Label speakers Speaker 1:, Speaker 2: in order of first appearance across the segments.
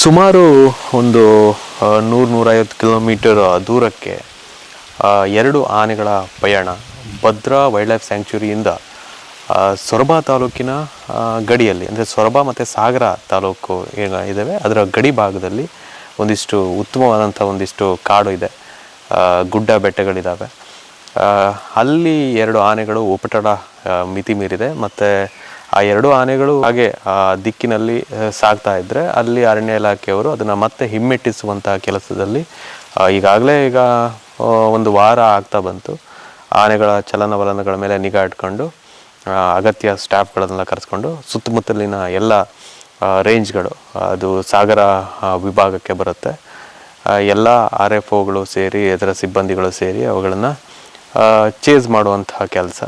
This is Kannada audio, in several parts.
Speaker 1: ಸುಮಾರು ಒಂದು ನೂರು ನೂರೈವತ್ತು ಕಿಲೋಮೀಟರ್ ದೂರಕ್ಕೆ ಎರಡು ಆನೆಗಳ ಪಯಣ ಭದ್ರಾ ವೈಲ್ಡ್ ಲೈಫ್ ಸ್ಯಾಂಕ್ಚುರಿಯಿಂದ ಸೊರಬ ತಾಲೂಕಿನ ಗಡಿಯಲ್ಲಿ, ಅಂದರೆ ಸೊರಬ ಮತ್ತು ಸಾಗರ ತಾಲೂಕು ಏನು ಇದ್ದಾವೆ ಅದರ ಗಡಿ ಭಾಗದಲ್ಲಿ ಒಂದಿಷ್ಟು ಉತ್ತಮವಾದಂಥ ಒಂದಿಷ್ಟು ಕಾಡು ಇದೆ ಗುಡ್ಡ ಬೆಟ್ಟಗಳಿದ್ದಾವೆ ಅಲ್ಲಿ ಎರಡು ಆನೆಗಳು ಉಪಟಳ ಮಿತಿ ಮೀರಿದೆ ಮತ್ತು ಆ ಎರಡು ಆನೆಗಳು ಹಾಗೆ ಆ ದಿಕ್ಕಿನಲ್ಲಿ ಸಾಗ್ತಾ ಇದ್ದರೆ ಅಲ್ಲಿ ಅರಣ್ಯ ಇಲಾಖೆಯವರು ಅದನ್ನು ಮತ್ತೆ ಹಿಮ್ಮೆಟ್ಟಿಸುವಂತಹ ಕೆಲಸದಲ್ಲಿ ಈಗಾಗಲೇ ಈಗ ಒಂದು ವಾರ ಆಗ್ತಾ ಬಂತು. ಆನೆಗಳ ಚಲನವಲನಗಳ ಮೇಲೆ ನಿಗಾ ಇಟ್ಕೊಂಡು ಅಗತ್ಯ ಸ್ಟಾಫ್ಗಳನ್ನೆಲ್ಲ ಕರೆಸ್ಕೊಂಡು ಸುತ್ತಮುತ್ತಲಿನ ಎಲ್ಲ ರೇಂಜ್ಗಳು, ಅದು ಸಾಗರ ವಿಭಾಗಕ್ಕೆ ಬರುತ್ತೆ. ಎಲ್ಲ ಆರ್ ಎಫ್ ಒಗಳು ಸೇರಿ ಅದರ ಸಿಬ್ಬಂದಿಗಳು ಸೇರಿ ಅವುಗಳನ್ನು ಚೇಸ್ ಮಾಡುವಂತಹ ಕೆಲಸ.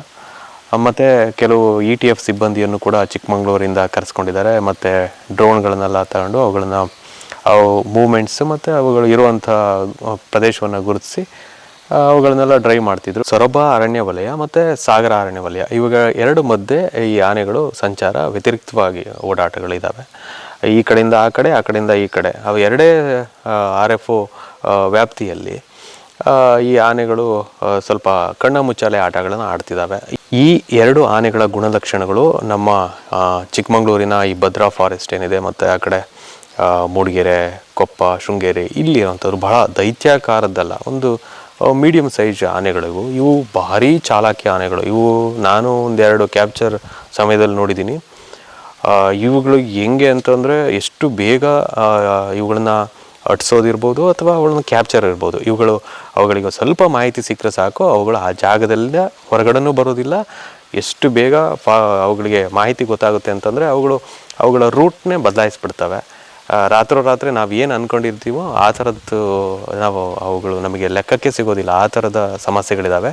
Speaker 1: ಮತ್ತು ಕೆಲವು ಇ ಟಿ ಎಫ್ ಸಿಬ್ಬಂದಿಯನ್ನು ಕೂಡ ಚಿಕ್ಕಮಂಗ್ಳೂರಿಂದ ಕರೆಸ್ಕೊಂಡಿದ್ದಾರೆ. ಮತ್ತು ಡ್ರೋನ್ಗಳನ್ನೆಲ್ಲ ತಗೊಂಡು ಅವುಗಳನ್ನು, ಅವು ಮೂಮೆಂಟ್ಸ್ ಮತ್ತು ಅವುಗಳು ಇರುವಂಥ ಪ್ರದೇಶವನ್ನು ಗುರುತಿಸಿ ಅವುಗಳನ್ನೆಲ್ಲ ಡ್ರೈವ್ ಮಾಡ್ತಿದ್ರು. ಸೊರಬ ಅರಣ್ಯ ವಲಯ ಮತ್ತು ಸಾಗರ ಅರಣ್ಯ ವಲಯ, ಇವಾಗ ಎರಡು ಮಧ್ಯೆ ಈ ಆನೆಗಳು ಸಂಚಾರ ವ್ಯತಿರಿಕ್ತವಾಗಿ ಓಡಾಟಗಳಿದ್ದಾವೆ ಈ ಕಡೆಯಿಂದ ಆ ಕಡೆ, ಆ ಕಡೆಯಿಂದ ಈ ಕಡೆ. ಅವು ಎರಡೇ ಆರ್ ಎಫ್ ಒ ವ್ಯಾಪ್ತಿಯಲ್ಲಿ ಈ ಆನೆಗಳು ಸ್ವಲ್ಪ ಕಣ್ಣ ಮುಚ್ಚಾಲೆ ಆಟಗಳನ್ನು ಆಡ್ತಿದ್ದಾವೆ ಈ ಎರಡು ಆನೆಗಳ ಗುಣಲಕ್ಷಣಗಳು ನಮ್ಮ ಚಿಕ್ಕಮಗಳೂರಿನ ಈ ಭದ್ರಾ ಫಾರೆಸ್ಟ್ ಏನಿದೆ ಮತ್ತು ಆ ಕಡೆ ಮೂಡಿಗೆರೆ, ಕೊಪ್ಪ, ಶೃಂಗೇರಿ, ಇಲ್ಲಿ ಬಹಳ ದೈತ್ಯಾಕಾರದ್ದಲ್ಲ. ಒಂದು ಮೀಡಿಯಮ್ ಸೈಜ್ ಆನೆಗಳು ಇವು ಭಾರಿ ಚಾಲಾಕಿ ಆನೆಗಳು. ಇವು ನಾನು ಒಂದೆರಡು ಕ್ಯಾಪ್ಚರ್ ಸಮಯದಲ್ಲಿ ನೋಡಿದ್ದೀನಿ. ಇವುಗಳು ಹೆಂಗೆ ಅಂತಂದರೆ ಎಷ್ಟು ಬೇಗ ಇವುಗಳನ್ನ ಅಟ್ಸೋದಿರ್ಬೋದು ಅಥವಾ ಅವುಗಳನ್ನ ಕ್ಯಾಪ್ಚರ್ ಇರ್ಬೋದು. ಇವುಗಳು ಅವುಗಳಿಗೆ ಸ್ವಲ್ಪ ಮಾಹಿತಿ ಸಿಕ್ಕರೆ ಸಾಕು. ಅವುಗಳು ಆ ಜಾಗದಲ್ಲೇ ಹೊರಗಡೆನೂ ಬರೋದಿಲ್ಲ. ಎಷ್ಟು ಬೇಗ ಫಾ ಅವುಗಳಿಗೆ ಮಾಹಿತಿ ಗೊತ್ತಾಗುತ್ತೆ ಅಂತಂದರೆ ಅವುಗಳು ಅವುಗಳ ರೂಟ್ನೇ ಬದಲಾಯಿಸ್ಬಿಡ್ತವೆ. ರಾತ್ರೋರಾತ್ರಿ ನಾವು ಏನು ಅಂದ್ಕೊಂಡಿರ್ತೀವೋ ಆ ಥರದ್ದು ನಾವು ಅವುಗಳು ನಮಗೆ ಲೆಕ್ಕಕ್ಕೆ ಸಿಗೋದಿಲ್ಲ. ಆ ಥರದ ಸಮಸ್ಯೆಗಳಿದ್ದಾವೆ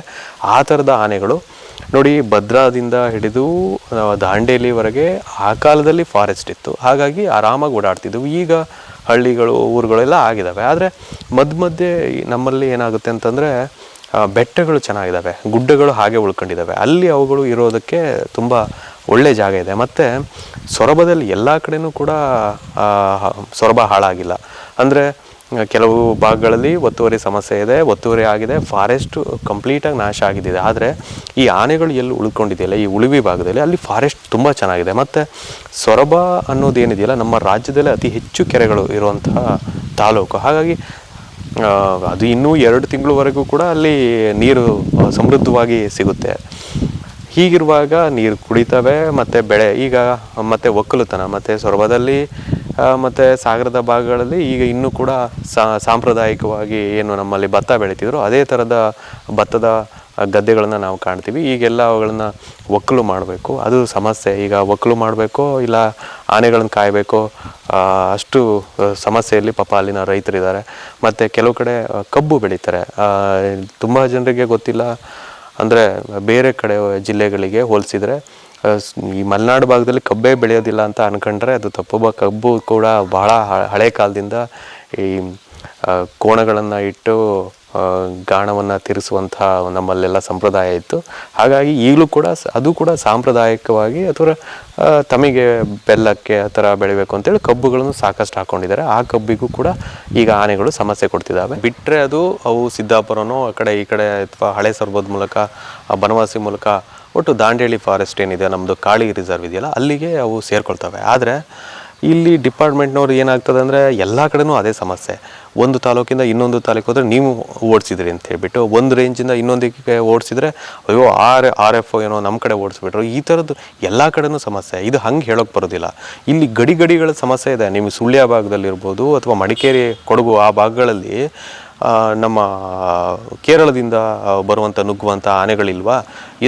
Speaker 1: ಆ ಥರದ ಆನೆಗಳು ನೋಡಿ ಭದ್ರಾದಿಂದ ಹಿಡಿದು ದಾಂಡೇಲಿವರೆಗೆ ಆ ಕಾಲದಲ್ಲಿ ಫಾರೆಸ್ಟ್ ಇತ್ತು. ಹಾಗಾಗಿ ಆರಾಮಾಗಿ ಓಡಾಡ್ತಿದ್ವು ಈಗ ಹಳ್ಳಿಗಳು, ಊರುಗಳೆಲ್ಲ ಆಗಿದ್ದಾವೆ. ಆದರೆ ಮಧ್ಯ ಮಧ್ಯೆ ನಮ್ಮಲ್ಲಿ ಏನಾಗುತ್ತೆ ಅಂತಂದರೆ ಬೆಟ್ಟಗಳು ಚೆನ್ನಾಗಿದ್ದಾವೆ. ಗುಡ್ಡಗಳು ಹಾಗೆ ಉಳ್ಕೊಂಡಿದ್ದಾವೆ. ಅಲ್ಲಿ ಅವುಗಳು ಇರೋದಕ್ಕೆ ತುಂಬ ಒಳ್ಳೆ ಜಾಗ ಇದೆ. ಮತ್ತು ಸೊರಬದಲ್ಲಿ ಎಲ್ಲ ಕಡೆಯೂ ಕೂಡ ಸೊರಬ ಹಾಳಾಗಿಲ್ಲ. ಅಂದರೆ ಕೆಲವು ಭಾಗಗಳಲ್ಲಿ ಒತ್ತುವರಿ ಸಮಸ್ಯೆ ಇದೆ, ಒತ್ತುವರಿ ಆಗಿದೆ ಫಾರೆಸ್ಟ್ ಕಂಪ್ಲೀಟಾಗಿ ನಾಶ ಆಗಿದೆ ಆದರೆ ಈ ಆನೆಗಳು ಎಲ್ಲಿ ಉಳ್ಕೊಂಡಿದೆಯಲ್ಲ, ಈ ಉಳಿವಿ ಭಾಗದಲ್ಲಿ ಅಲ್ಲಿ ಫಾರೆಸ್ಟ್ ತುಂಬ ಚೆನ್ನಾಗಿದೆ. ಮತ್ತು ಸೊರಬ ಅನ್ನೋದೇನಿದೆಯಲ್ಲ, ನಮ್ಮ ರಾಜ್ಯದಲ್ಲೇ ಅತಿ ಹೆಚ್ಚು ಕೆರೆಗಳು ಇರುವಂತಹ ತಾಲೂಕು. ಹಾಗಾಗಿ ಅದು ಇನ್ನೂ ಎರಡು ತಿಂಗಳವರೆಗೂ ಕೂಡ ಅಲ್ಲಿ ನೀರು ಸಮೃದ್ಧವಾಗಿ ಸಿಗುತ್ತೆ. ಹೀಗಿರುವಾಗ ನೀರು ಕುಡಿತವೆ, ಮತ್ತು ಬೆಳೆ, ಈಗ ಮತ್ತು ಒಕ್ಕಲುತನ, ಮತ್ತು ಸೊರಬದಲ್ಲಿ ಮತ್ತು ಸಾಗರದ ಭಾಗಗಳಲ್ಲಿ ಈಗ ಇನ್ನೂ ಕೂಡ ಸಾಂಪ್ರದಾಯಿಕವಾಗಿ ಏನು ನಮ್ಮಲ್ಲಿ ಭತ್ತ ಬೆಳೀತಿದ್ರು, ಅದೇ ಥರದ ಭತ್ತದ ಗದ್ದೆಗಳನ್ನು ನಾವು ಕಾಣ್ತೀವಿ. ಈಗೆಲ್ಲ ಅವುಗಳನ್ನು ಒಕ್ಕಲು ಮಾಡಬೇಕು. ಅದು ಸಮಸ್ಯೆ. ಈಗ ಒಕ್ಕಲು ಮಾಡಬೇಕು, ಇಲ್ಲ ಆನೆಗಳನ್ನು ಕಾಯಬೇಕು ಅಷ್ಟು ಸಮಸ್ಯೆಯಲ್ಲಿ ಪಾಪ ಅಲ್ಲಿನ ರೈತರಿದ್ದಾರೆ. ಮತ್ತು ಕೆಲವು ಕಡೆ ಕಬ್ಬು ಬೆಳೀತಾರೆ. ತುಂಬ ಜನರಿಗೆ ಗೊತ್ತಿಲ್ಲ. ಅಂದರೆ ಬೇರೆ ಕಡೆ ಜಿಲ್ಲೆಗಳಿಗೆ ಹೋಲಿಸಿದರೆ ಈ ಮಲೆನಾಡು ಭಾಗದಲ್ಲಿ ಕಬ್ಬೇ ಬೆಳೆಯೋದಿಲ್ಲ ಅಂತ ಅನ್ಕೊಂಡ್ರೆ ಅದು ತಪ್ಪು. ಕಬ್ಬು ಕೂಡ ಬಹಳ ಹಳೆ ಕಾಲದಿಂದ ಈ ಕೋಣಗಳನ್ನು ಇಟ್ಟು ಗಾಣವನ್ನು ತಿರ್ಸುವಂಥ ನಮ್ಮಲ್ಲೆಲ್ಲ ಸಂಪ್ರದಾಯ ಇತ್ತು. ಹಾಗಾಗಿ ಈಗಲೂ ಕೂಡ ಅದು ಕೂಡ ಸಾಂಪ್ರದಾಯಿಕವಾಗಿ ಅಥವಾ ತಮಗೆ ಬೆಲ್ಲಕ್ಕೆ ಆ ಥರ ಬೆಳಿಬೇಕು ಅಂತೇಳಿ ಕಬ್ಬುಗಳನ್ನು ಸಾಕಷ್ಟು ಹಾಕ್ಕೊಂಡಿದ್ದಾರೆ ಆ ಕಬ್ಬಿಗೂ ಕೂಡ ಈಗ ಆನೆಗಳು ಸಮಸ್ಯೆ ಕೊಡ್ತಿದ್ದಾವೆ. ಬಿಟ್ಟರೆ ಅದು ಅವು ಸಿದ್ದಾಪುರನೋ, ಆ ಕಡೆ ಈ ಕಡೆ ಅಥವಾ ಹಳೆ ಸರ್ಬದ ಮೂಲಕ ಬನವಾಸಿ ಮೂಲಕ ಒಟ್ಟು ದಾಂಡೇಳಿ ಫಾರೆಸ್ಟ್ ಏನಿದೆ ನಮ್ಮದು ಕಾಳಿ ರಿಸರ್ವ್ ಇದೆಯಲ್ಲ, ಅಲ್ಲಿಗೆ ಅವು ಸೇರ್ಕೊಳ್ತವೆ. ಆದರೆ ಇಲ್ಲಿ ಡಿಪಾರ್ಟ್ಮೆಂಟ್ನವ್ರು ಏನಾಗ್ತದೆ ಅಂದರೆ ಎಲ್ಲ ಕಡೆನೂ ಅದೇ ಸಮಸ್ಯೆ. ಒಂದು ತಾಲೂಕಿಂದ ಇನ್ನೊಂದು ತಾಲೂಕು ಹೋದರೆ ನೀವು ಓಡಿಸಿದ್ರಿ ಅಂತ ಹೇಳ್ಬಿಟ್ಟು, ಒಂದು ರೇಂಜಿಂದ ಇನ್ನೊಂದಕ್ಕೆ ಓಡಿಸಿದ್ರೆ, ಅಯ್ಯೋ, ಆರ್ ಆರ್ ಎಫ್ ಏನೋ ನಮ್ಮ ಕಡೆ ಓಡಿಸ್ಬಿಟ್ರು. ಈ ಥರದ್ದು ಎಲ್ಲ ಕಡೆನೂ ಸಮಸ್ಯೆ. ಇದು ಹಂಗೆ ಹೇಳೋಕೆ ಬರೋದಿಲ್ಲ. ಇಲ್ಲಿ ಗಡಿ ಗಡಿಗಳ ಸಮಸ್ಯೆ ಇದೆ. ನಿಮ್ಮ ಸುಳ್ಯ ಭಾಗದಲ್ಲಿರ್ಬೋದು ಅಥವಾ ಮಡಿಕೇರಿ, ಕೊಡಗು ಆ ಭಾಗಗಳಲ್ಲಿ ನಮ್ಮ ಕೇರಳದಿಂದ ಬರುವಂಥ ನುಗ್ಗುವಂಥ ಆನೆಗಳಿಲ್ವಾ?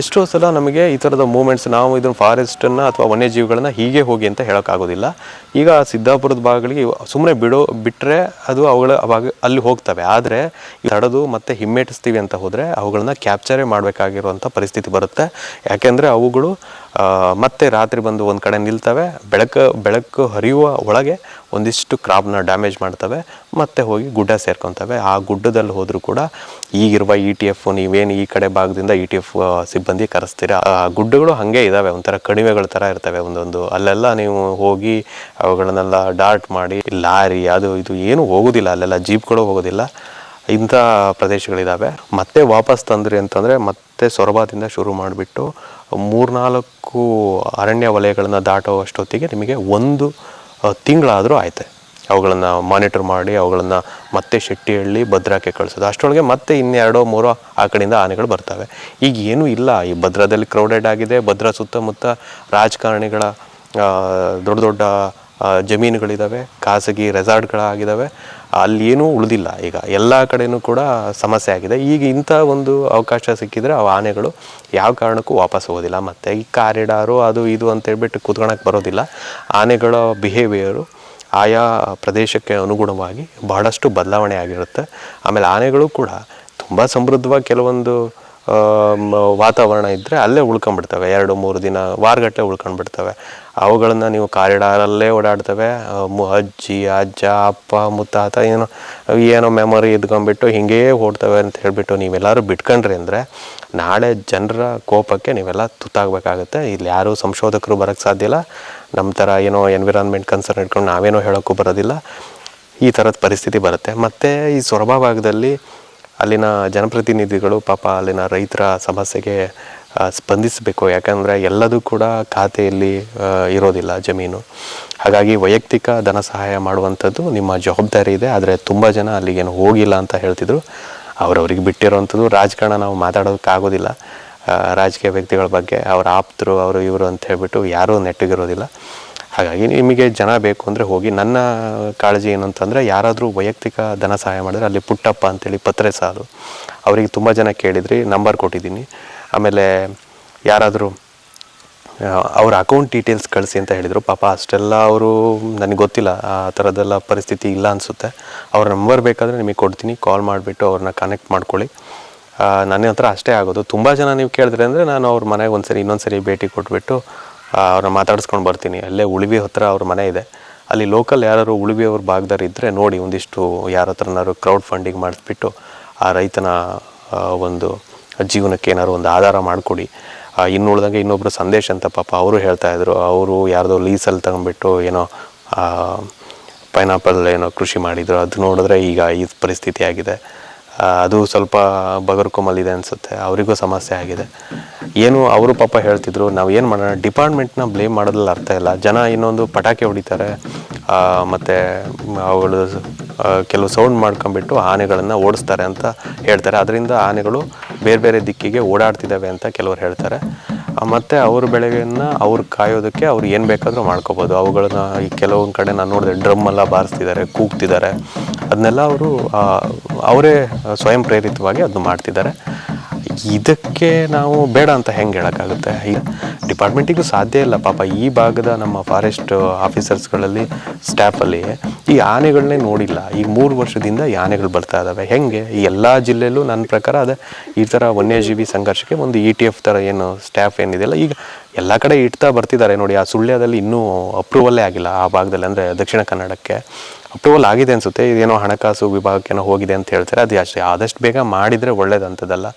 Speaker 1: ಎಷ್ಟೋ ಸಲ ನಮಗೆ ಈ ಥರದ ಮೂಮೆಂಟ್ಸ್, ನಾವು ಇದನ್ನು ಫಾರೆಸ್ಟನ್ನು ಅಥವಾ ವನ್ಯಜೀವಿಗಳನ್ನ ಹೀಗೆ ಹೋಗಿ ಅಂತ ಹೇಳೋಕ್ಕಾಗೋದಿಲ್ಲ. ಈಗ ಸಿದ್ದಾಪುರದ ಭಾಗಗಳಿಗೆ ಸುಮ್ಮನೆ ಬಿಡೋ ಬಿಟ್ಟರೆ ಅದು ಅವುಗಳ ಅವಾಗ ಅಲ್ಲಿ ಹೋಗ್ತವೆ. ಆದರೆ ತಡೆದು ಮತ್ತೆ ಹಿಮ್ಮೆಟ್ಟಿಸ್ತೀವಿ ಅಂತ ಹೋದರೆ ಅವುಗಳನ್ನ ಕ್ಯಾಪ್ಚರೇ ಮಾಡಬೇಕಾಗಿರುವಂಥ ಪರಿಸ್ಥಿತಿ ಬರುತ್ತೆ. ಯಾಕೆಂದರೆ ಅವುಗಳು ಮತ್ತೆ ರಾತ್ರಿ ಬಂದು ಒಂದು ಕಡೆ ನಿಲ್ತವೆ. ಬೆಳಕು ಬೆಳಕು ಹರಿಯುವ ಒಳಗೆ ಒಂದಿಷ್ಟು ಕ್ರಾಪ್ನ ಡ್ಯಾಮೇಜ್ ಮಾಡ್ತವೆ, ಮತ್ತೆ ಹೋಗಿ ಗುಡ್ಡ ಸೇರ್ಕೊತವೆ. ಆ ಗುಡ್ಡದಲ್ಲಿ ಹೋದರೂ ಕೂಡ ಈಗಿರುವ ಇ ಟಿ ಎಫ್ ನೀವೇನು ಈ ಕಡೆ ಭಾಗದಿಂದ ಇ ಟಿ ಎಫ್ ಸಿಬ್ಬಂದಿ ಕರೆಸ್ತೀರಾ? ಆ, ಗುಡ್ಡಗಳು ಹಾಗೆ ಇದ್ದಾವೆ ಒಂಥರ ಕಣಿವೆಗಳ ಥರ ಇರ್ತವೆ ಒಂದೊಂದು. ಅಲ್ಲೆಲ್ಲ ನೀವು ಹೋಗಿ ಅವುಗಳನ್ನೆಲ್ಲ ಡಾರ್ಟ್ ಮಾಡಿ, ಲಾರಿ, ಅದು ಇದು ಏನು ಹೋಗೋದಿಲ್ಲ, ಅಲ್ಲೆಲ್ಲ ಜೀಪ್ಗಳು ಹೋಗೋದಿಲ್ಲ. ಇಂಥ ಪ್ರದೇಶಗಳಿದ್ದಾವೆ ಮತ್ತೆ ವಾಪಸ್ ತಂದ್ರಿ ಅಂತಂದರೆ ಮತ್ತೆ ಸೊರಬಾದಿಂದ ಶುರು ಮಾಡಿಬಿಟ್ಟು ಮೂರ್ನಾಲ್ಕು ಅರಣ್ಯ ವಲಯಗಳನ್ನು ದಾಟೋ ಅಷ್ಟೊತ್ತಿಗೆ ನಿಮಗೆ ಒಂದು ತಿಂಗಳಾದರೂ ಆಯ್ತು. ಅವುಗಳನ್ನು ಮಾನಿಟರ್ ಮಾಡಿ, ಅವುಗಳನ್ನು ಮತ್ತೆ ಶೆಟ್ಟಿಹಳ್ಳಿ, ಭದ್ರಾಕ್ಕೆ ಕಳಿಸೋದು. ಅಷ್ಟರೊಳಗೆ ಮತ್ತೆ ಇನ್ನೆರಡೋ ಮೂರೋ ಆ ಕಡೆಯಿಂದ ಆನೆಗಳು ಬರ್ತವೆ. ಈಗ ಏನೂ ಇಲ್ಲ. ಈ ಭದ್ರಾದಲ್ಲಿ ಕ್ರೌಡೆಡ್ ಆಗಿದೆ. ಭದ್ರಾ ಸುತ್ತಮುತ್ತ ರಾಜಕಾರಣಿಗಳ ದೊಡ್ಡ ದೊಡ್ಡ ಜಮೀನುಗಳಿದ್ದಾವೆ ಖಾಸಗಿ ರೆಸಾರ್ಟ್ಗಳಾಗಿದ್ದಾವೆ ಅಲ್ಲಿ ಏನೂ ಉಳಿದಿಲ್ಲ. ಈಗ ಎಲ್ಲ ಕಡೆಯೂ ಕೂಡ ಸಮಸ್ಯೆ ಆಗಿದೆ. ಈಗ ಇಂಥ ಒಂದು ಅವಕಾಶ ಸಿಕ್ಕಿದರೆ ಆ ಆನೆಗಳು ಯಾವ ಕಾರಣಕ್ಕೂ ವಾಪಸ್ ಹೋಗೋದಿಲ್ಲ. ಮತ್ತು ಈ ಕಾರಿಡಾರು, ಅದು ಇದು ಅಂತ ಹೇಳ್ಬಿಟ್ಟು ಕುತ್ಕೊಳಕ್ಕೆ ಬರೋದಿಲ್ಲ. ಆನೆಗಳ ಬಿಹೇವಿಯರು ಆಯಾ ಪ್ರದೇಶಕ್ಕೆ ಅನುಗುಣವಾಗಿ ಬಹಳಷ್ಟು ಬದಲಾವಣೆ ಆಗಿರುತ್ತೆ. ಆಮೇಲೆ ಆನೆಗಳು ಕೂಡ ತುಂಬ ಸಮೃದ್ಧವಾಗಿ ಕೆಲವೊಂದು ವಾತಾವರಣ ಇದ್ದರೆ ಅಲ್ಲೇ ಉಳ್ಕೊಂಡ್ಬಿಡ್ತವೆ. ಎರಡು, ಮೂರು ದಿನ ವಾರಗಟ್ಟಲೆ ಉಳ್ಕೊಂಡ್ಬಿಡ್ತವೆ. ಅವುಗಳನ್ನು ನೀವು ಕಾರಿಡಾರಲ್ಲೇ ಓಡಾಡ್ತವೆ. ಅಜ್ಜಿ, ಅಜ್ಜ, ಅಪ್ಪ, ಮುತ್ತಾತ ಏನೋ ಏನೋ ಮೆಮೊರಿ ಇದ್ಕೊಂಡ್ಬಿಟ್ಟು ಹಿಂಗೇ ಓಡ್ತವೆ ಅಂತ ಹೇಳಿಬಿಟ್ಟು ನೀವೆಲ್ಲರೂ ಬಿಟ್ಕೊಂಡ್ರಿ ಅಂದರೆ ನಾಳೆ ಜನರ ಕೋಪಕ್ಕೆ ನೀವೆಲ್ಲ ತುತ್ತಾಗಬೇಕಾಗುತ್ತೆ. ಇಲ್ಲಿ ಯಾರೂ ಸಂಶೋಧಕರು ಬರೋಕ್ಕೆ ಸಾಧ್ಯ ಇಲ್ಲ. ನಮ್ಮ ಥರ ಏನೋ ಎನ್ವಿರಾನ್ಮೆಂಟ್ ಕನ್ಸರ್ನ್ ಇಟ್ಕೊಂಡು ನಾವೇನೋ ಹೇಳೋಕ್ಕೂ ಬರೋದಿಲ್ಲ. ಈ ಥರದ ಪರಿಸ್ಥಿತಿ ಬರುತ್ತೆ. ಮತ್ತು ಈ ಸೊರಬ ಭಾಗದಲ್ಲಿ ಅಲ್ಲಿನ ಜನಪ್ರತಿನಿಧಿಗಳು ಪಾಪ ಅಲ್ಲಿನ ರೈತರ ಸಮಸ್ಯೆಗೆ ಸ್ಪಂದಿಸಬೇಕು. ಯಾಕಂದರೆ ಎಲ್ಲದೂ ಕೂಡ ಖಾತೆಯಲ್ಲಿ ಇರೋದಿಲ್ಲ ಜಮೀನು. ಹಾಗಾಗಿ ವೈಯಕ್ತಿಕ ಧನ ಸಹಾಯ ಮಾಡುವಂಥದ್ದು ನಿಮ್ಮ ಜವಾಬ್ದಾರಿ ಇದೆ. ಆದರೆ ತುಂಬ ಜನ ಅಲ್ಲಿಗೇನು ಹೋಗಿಲ್ಲ ಅಂತ ಹೇಳ್ತಿದ್ರು. ಅವರವರಿಗೆ ಬಿಟ್ಟಿರೋವಂಥದ್ದು ರಾಜಕಾರಣ ನಾವು ಮಾತಾಡೋದಕ್ಕಾಗೋದಿಲ್ಲ ರಾಜಕೀಯ ವ್ಯಕ್ತಿಗಳ ಬಗ್ಗೆ ಅವರ ಆಪ್ತರು, ಅವರು ಇವರು ಅಂತ ಹೇಳಿಬಿಟ್ಟು ಯಾರೂ ನೆಟ್ಟಿಗಿರೋದಿಲ್ಲ. ಹಾಗಾಗಿ ನಿಮಗೆ ಜನ ಬೇಕು ಅಂದರೆ ಹೋಗಿ, ನನ್ನ ಕಾಳಜಿ ಏನು ಅಂತಂದರೆ ಯಾರಾದರೂ ವೈಯಕ್ತಿಕ ಧನ ಸಹಾಯ ಮಾಡಿದ್ರೆ ಅಲ್ಲಿ ಪುಟ್ಟಪ್ಪ ಅಂತೇಳಿ ಪತ್ರೆ ಸಾಲು. ಅವರಿಗೆ ತುಂಬ ಜನ ಕೇಳಿದ್ರಿ ನಂಬರ್ ಕೊಟ್ಟಿದ್ದೀನಿ. ಆಮೇಲೆ ಯಾರಾದರೂ ಅವ್ರ ಅಕೌಂಟ್ ಡೀಟೇಲ್ಸ್ ಕಳಿಸಿ ಅಂತ ಹೇಳಿದರು. ಪಾಪ ಅಷ್ಟೆಲ್ಲ ಅವರು ನನಗೆ ಗೊತ್ತಿಲ್ಲ, ಆ ಥರದ್ದೆಲ್ಲ ಪರಿಸ್ಥಿತಿ ಇಲ್ಲ ಅನಿಸುತ್ತೆ. ಅವ್ರ ನಂಬರ್ ಬೇಕಾದರೆ ನಿಮಗೆ ಕೊಡ್ತೀನಿ ಕಾಲ್ ಮಾಡಿಬಿಟ್ಟು ಅವ್ರನ್ನ ಕನೆಕ್ಟ್ ಮಾಡ್ಕೊಳ್ಳಿ. ನನ್ನ ಹತ್ರ ಅಷ್ಟೇ ಆಗೋದು. ತುಂಬ ಜನ ನೀವು ಕೇಳಿದ್ರೆ ಅಂದರೆ ನಾನು ಅವ್ರ ಮನೆಗೆ ಒಂದು ಸರಿ ಇನ್ನೊಂದು ಸರಿ ಭೇಟಿ ಕೊಟ್ಬಿಟ್ಟು ಅವ್ರನ್ನ ಮಾತಾಡಿಸ್ಕೊಂಡು ಬರ್ತೀನಿ. ಅಲ್ಲೇ ಉಳಿವಿ ಹತ್ರ ಅವ್ರ ಮನೆ ಇದೆ. ಅಲ್ಲಿ ಲೋಕಲ್ ಯಾರು ಉಳಿವಿ ಅವ್ರ ಭಾಗದವ್ರು ಇದ್ದರೆ ನೋಡಿ ಒಂದಿಷ್ಟು ಯಾರ ಹತ್ರನಾದ್ರು ಕ್ರೌಡ್ ಫಂಡಿಂಗ್ ಮಾಡಿಸ್ಬಿಟ್ಟು ಆ ರೈತನ ಒಂದು ಜೀವನಕ್ಕೆ ಏನಾದ್ರು ಒಂದು ಆಧಾರ ಮಾಡಿಕೊಡಿ. ಇನ್ನು ಉಳ್ದಂಗೆ ಇನ್ನೊಬ್ಬರು ಸಂದೇಶ್ ಅಂತ ಪಾಪ ಅವರು ಹೇಳ್ತಾ ಇದ್ರು. ಅವರು ಯಾರ್ದೋ ಲೀಸಲ್ಲಿ ತಗೊಂಡ್ಬಿಟ್ಟು ಏನೋ ಪೈನಾಪಲ್ ಏನೋ ಕೃಷಿ ಮಾಡಿದ್ರು. ಅದು ನೋಡಿದ್ರೆ ಈಗ ಈ ಪರಿಸ್ಥಿತಿ ಆಗಿದೆ. ಅದು ಸ್ವಲ್ಪ ಬಗರ್ಕೊಮಲ್ಲಿದೆ ಅನಿಸುತ್ತೆ. ಅವರಿಗೂ ಸಮಸ್ಯೆ ಆಗಿದೆ. ಏನು ಅವರು ಪಾಪ ಹೇಳ್ತಿದ್ರು, ನಾವು ಏನು ಮಾಡೋಣ ಡಿಪಾರ್ಟ್ಮೆಂಟ್ನ ಬ್ಲೇಮ್ ಮಾಡೋದ್ರಲ್ಲಿ ಅರ್ಥ ಇಲ್ಲ. ಜನ ಇನ್ನೊಂದು ಪಟಾಕಿ ಹೊಡಿತಾರೆ ಮತ್ತು ಅವುಗಳು ಕೆಲವು ಸೌಂಡ್ ಮಾಡ್ಕೊಂಬಿಟ್ಟು ಆನೆಗಳನ್ನು ಓಡಿಸ್ತಾರೆ ಅಂತ ಹೇಳ್ತಾರೆ. ಅದರಿಂದ ಆನೆಗಳು ಬೇರೆ ಬೇರೆ ದಿಕ್ಕಿಗೆ ಓಡಾಡ್ತಿದ್ದಾವೆ ಅಂತ ಕೆಲವರು ಹೇಳ್ತಾರೆ. ಮತ್ತು ಅವ್ರ ಬೆಳೆಯನ್ನು ಅವ್ರು ಕಾಯೋದಕ್ಕೆ ಅವ್ರು ಏನು ಬೇಕಾದರೂ ಮಾಡ್ಕೋಬೋದು. ಅವುಗಳನ್ನ ಈ ಕೆಲವೊಂದು ಕಡೆ ನಾನು ನೋಡಿದೆ, ಡ್ರಮ್ ಎಲ್ಲ ಬಾರಿಸ್ತಿದ್ದಾರೆ, ಕೂಗ್ತಿದ್ದಾರೆ. ಅದನ್ನೆಲ್ಲ ಅವರು ಅವರೇ ಸ್ವಯಂ ಪ್ರೇರಿತವಾಗಿ ಅದನ್ನು ಮಾಡ್ತಿದ್ದಾರೆ. ಇದಕ್ಕೆ ನಾವು ಬೇಡ ಅಂತ ಹೆಂಗೆ ಹೇಳೋಕ್ಕಾಗುತ್ತೆ? ಈ ಡಿಪಾರ್ಟ್ಮೆಂಟಿಗೂ ಸಾಧ್ಯ ಇಲ್ಲ. ಪಾಪ ಈ ಭಾಗದ ನಮ್ಮ ಫಾರೆಸ್ಟ್ ಆಫೀಸರ್ಸ್ಗಳಲ್ಲಿ, ಸ್ಟಾಫಲ್ಲಿ ಈ ಆನೆಗಳನ್ನೇ ನೋಡಿಲ್ಲ. ಈ ಮೂರು ವರ್ಷದಿಂದ ಈ ಆನೆಗಳು ಬರ್ತಾ ಇದ್ದಾವೆ ಹೆಂಗೆ? ಈ ಎಲ್ಲ ಜಿಲ್ಲೆಯಲ್ಲೂ ನನ್ನ ಪ್ರಕಾರ ಅದೇ ಈ ಥರ ವನ್ಯಜೀವಿ ಸಂಘರ್ಷಕ್ಕೆ ಒಂದು ಇ ಟಿ ಎಫ್ ಥರ ಏನು ಸ್ಟಾಫ್ ಏನಿದೆಯಲ್ಲ ಈಗ ಎಲ್ಲ ಕಡೆ ಇಡ್ತಾ ಬರ್ತಿದ್ದಾರೆ ನೋಡಿ. ಆ ಸುಳ್ಯದಲ್ಲಿ ಇನ್ನೂ ಅಪ್ರೂವಲ್ಲೇ ಆಗಿಲ್ಲ ಆ ಭಾಗದಲ್ಲಿ. ಅಂದರೆ ದಕ್ಷಿಣ ಕನ್ನಡಕ್ಕೆ. ಅಪ್ರೂವಲ್ ಆಗಿದೆ ಅನಿಸುತ್ತೆ. ಇದೇನೋ ಹಣಕಾಸು ವಿಭಾಗಕ್ಕೇನೋ ಹೋಗಿದೆ ಅಂತ ಹೇಳ್ತಾರೆ. ಅದು ಅಷ್ಟೇ. ಆದಷ್ಟು ಬೇಗ ಮಾಡಿದರೆ ಒಳ್ಳೇದಂಥದ್ದಲ್ಲ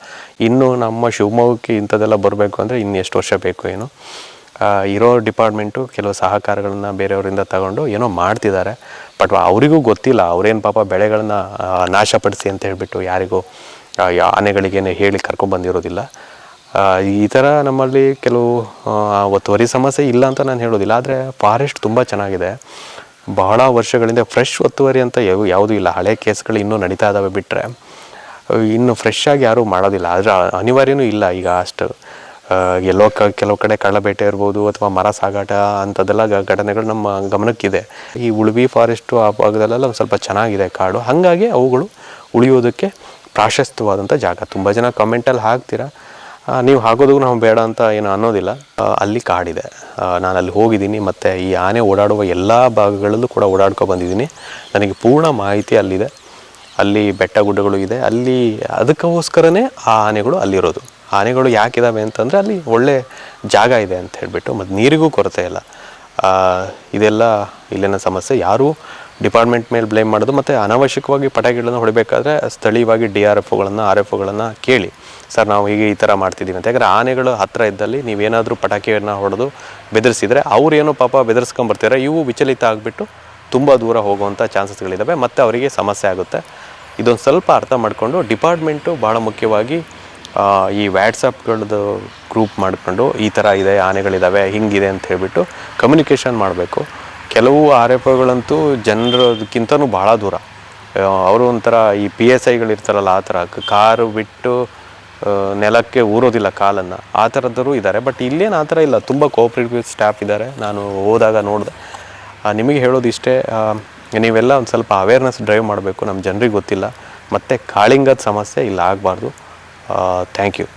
Speaker 1: ಇನ್ನು ನಮ್ಮ ಶಿವಮೊಗ್ಗಕ್ಕೆ ಇಂಥದ್ದೆಲ್ಲ ಬರಬೇಕು ಅಂದರೆ ಇನ್ನು ಎಷ್ಟು ವರ್ಷ ಬೇಕು ಏನು? ಇರೋ ಡಿಪಾರ್ಟ್ಮೆಂಟು ಕೆಲವು ಸಹಕಾರಗಳನ್ನ ಬೇರೆಯವರಿಂದ ತಗೊಂಡು ಏನೋ ಮಾಡ್ತಿದ್ದಾರೆ. ಬಟ್ ಅವರಿಗೂ ಗೊತ್ತಿಲ್ಲ. ಅವರೇನು ಪಾಪ ಬೆಳೆಗಳನ್ನ ನಾಶಪಡಿಸಿ ಅಂತ ಹೇಳಿಬಿಟ್ಟು ಯಾರಿಗೂ ಆನೆಗಳಿಗೇನೆ ಹೇಳಿ ಕರ್ಕೊಂಡ್ಬಂದಿರೋದಿಲ್ಲ ಈ ಥರ ನಮ್ಮಲ್ಲಿ ಕೆಲವು ಒತ್ತುವರಿ ಸಮಸ್ಯೆ ಇಲ್ಲ ಅಂತ ನಾನು ಹೇಳೋದಿಲ್ಲ. ಆದರೆ ಫಾರೆಸ್ಟ್ ತುಂಬ ಚೆನ್ನಾಗಿದೆ. ಬಹಳ ವರ್ಷಗಳಿಂದ ಫ್ರೆಶ್ ಒತ್ತುವರಿ ಅಂತ ಯಾವ ಯಾವುದೂ ಇಲ್ಲ. ಹಳೆ ಕೇಸ್ಗಳು ಇನ್ನೂ ನಡೀತಾ ಇದ್ದಾವೆ ಬಿಟ್ಟರೆ ಇನ್ನು ಫ್ರೆಶ್ ಆಗಿ ಯಾರೂ ಮಾಡೋದಿಲ್ಲ. ಆದರೆ ಅನಿವಾರ್ಯನೂ ಇಲ್ಲ ಈಗ ಅಷ್ಟು. ಎಲ್ಲೋ ಕ ಕೆಲವು ಕಡೆ ಕಳ್ಳಬೇಟೆ ಇರ್ಬೋದು ಅಥವಾ ಮರ ಸಾಗಾಟ ಅಂಥದ್ದೆಲ್ಲ ಘಟನೆಗಳು ನಮ್ಮ ಗಮನಕ್ಕಿದೆ. ಈ ಉಳುವಿ ಫಾರೆಸ್ಟು ಆ ಭಾಗದಲ್ಲೆಲ್ಲ ಸ್ವಲ್ಪ ಚೆನ್ನಾಗಿದೆ ಕಾಡು. ಹಾಗಾಗಿ ಅವುಗಳು ಉಳಿಯೋದಕ್ಕೆ ಪ್ರಾಶಸ್ತ್ಯವಾದಂಥ ಜಾಗ. ತುಂಬ ಜನ ಕಮೆಂಟಲ್ಲಿ ಹಾಕ್ತೀರಾ? ನೀವು ಹಾಕೋದಕ್ಕೂ ನಾವು ಬೇಡ ಅಂತ ಏನು ಅನ್ನೋದಿಲ್ಲ. ಅಲ್ಲಿ ಕಾಡಿದೆ. ನಾನು ಅಲ್ಲಿ ಹೋಗಿದ್ದೀನಿ, ಮತ್ತು ಈ ಆನೆ ಓಡಾಡುವ ಎಲ್ಲ ಭಾಗಗಳಲ್ಲೂ ಕೂಡ ಓಡಾಡ್ಕೊ ಬಂದಿದ್ದೀನಿ. ನನಗೆ ಪೂರ್ಣ ಮಾಹಿತಿ ಅಲ್ಲಿದೆ. ಅಲ್ಲಿ ಬೆಟ್ಟ ಗುಡ್ಡಗಳು ಇದೆ. ಅಲ್ಲಿ ಅದಕ್ಕೋಸ್ಕರನೇ ಆ ಆನೆಗಳು ಅಲ್ಲಿರೋದು. ಆನೆಗಳು ಯಾಕಿದ್ದಾವೆ ಅಂತಂದರೆ ಅಲ್ಲಿ ಒಳ್ಳೆ ಜಾಗ ಇದೆ ಅಂತ ಹೇಳಿಬಿಟ್ಟು, ಮತ್ತು ನೀರಿಗೂ ಕೊರತೆ ಇಲ್ಲ. ಇದೆಲ್ಲ ಇಲ್ಲಿನ ಸಮಸ್ಯೆ. ಯಾರೂ ಡಿಪಾರ್ಟ್ಮೆಂಟ್ ಮೇಲೆ ಬ್ಲೇಮ್ ಮಾಡೋದು, ಮತ್ತು ಅನಾವಶ್ಯಕವಾಗಿ ಪಟಾಕಿಗಳನ್ನು ಹೊಡಿಬೇಕಾದ್ರೆ ಸ್ಥಳೀಯವಾಗಿ ಡಿ ಆರ್ ಎಫ್ಗಳನ್ನು ಆರ್ ಎಫ್ಗಳನ್ನು ಕೇಳಿ. ಸರ್, ನಾವು ಹೀಗೆ ಈ ಥರ ಮಾಡ್ತಿದ್ದೀವಿ ಅಂತ. ಯಾಕಂದರೆ ಆನೆಗಳು ಹತ್ತಿರ ಇದ್ದಲ್ಲಿ ನೀವೇನಾದರೂ ಪಟಾಕಿಯನ್ನು ಹೊಡೆದು ಬೆದರಿಸಿದರೆ ಅವ್ರೇನೋ ಪಾಪ ಬೆದರ್ಸ್ಕೊಂಬರ್ತಾರೆ ಇವು ವಿಚಲಿತ ಆಗಿಬಿಟ್ಟು ತುಂಬ ದೂರ ಹೋಗುವಂಥ ಚಾನ್ಸಸ್ಗಳಿದ್ದಾವೆ ಮತ್ತು ಅವರಿಗೆ ಸಮಸ್ಯೆ ಆಗುತ್ತೆ. ಇದೊಂದು ಸ್ವಲ್ಪ ಅರ್ಥ ಮಾಡಿಕೊಂಡು ಡಿಪಾರ್ಟ್ಮೆಂಟು ಭಾಳ ಮುಖ್ಯವಾಗಿ ಈ ವ್ಯಾಟ್ಸಪ್ಗಳದ್ದು ಗ್ರೂಪ್ ಮಾಡಿಕೊಂಡು ಈ ಥರ ಇದೆ ಆನೆಗಳಿದ್ದಾವೆ ಹಿಂಗಿದೆ ಅಂತ ಹೇಳಿಬಿಟ್ಟು ಕಮ್ಯುನಿಕೇಷನ್ ಮಾಡಬೇಕು. ಕೆಲವು ಆರೋಪಗಳಂತೂ ಜನರದಕ್ಕಿಂತನೂ ಭಾಳ ದೂರ. ಅವರು ಒಂಥರ ಈ ಪಿ ಎಸ್ ಐಗಳಿರ್ತಾರಲ್ಲ ಆ ಥರ ಕಾರು ಬಿಟ್ಟು ನೆಲಕ್ಕೆ ಊರೋದಿಲ್ಲ ಕಾಲನ್ನು. ಆ ಥರದ್ದರೂ ಇದ್ದಾರೆ. ಬಟ್ ಇಲ್ಲೇನು ಆ ಥರ ಇಲ್ಲ. ತುಂಬ ಕೋಆಪ್ರೇಟಿವ್ ಸ್ಟಾಫ್ ಇದ್ದಾರೆ. ನಾನು ಹೋದಾಗ ನೋಡಿದೆ. ನಿಮಗೆ ಹೇಳೋದು ಇಷ್ಟೇ ನೀವೆಲ್ಲ ಒಂದು ಸ್ವಲ್ಪ ಅವೇರ್ನೆಸ್ ಡ್ರೈವ್ ಮಾಡಬೇಕು. ನಮ್ಮ ಜನರಿಗೆ ಗೊತ್ತಿಲ್ಲ. ಮತ್ತು ಕಾಳಿಂಗದ ಸಮಸ್ಯೆ ಇಲ್ಲ ಆಗಬಾರ್ದು. Thank you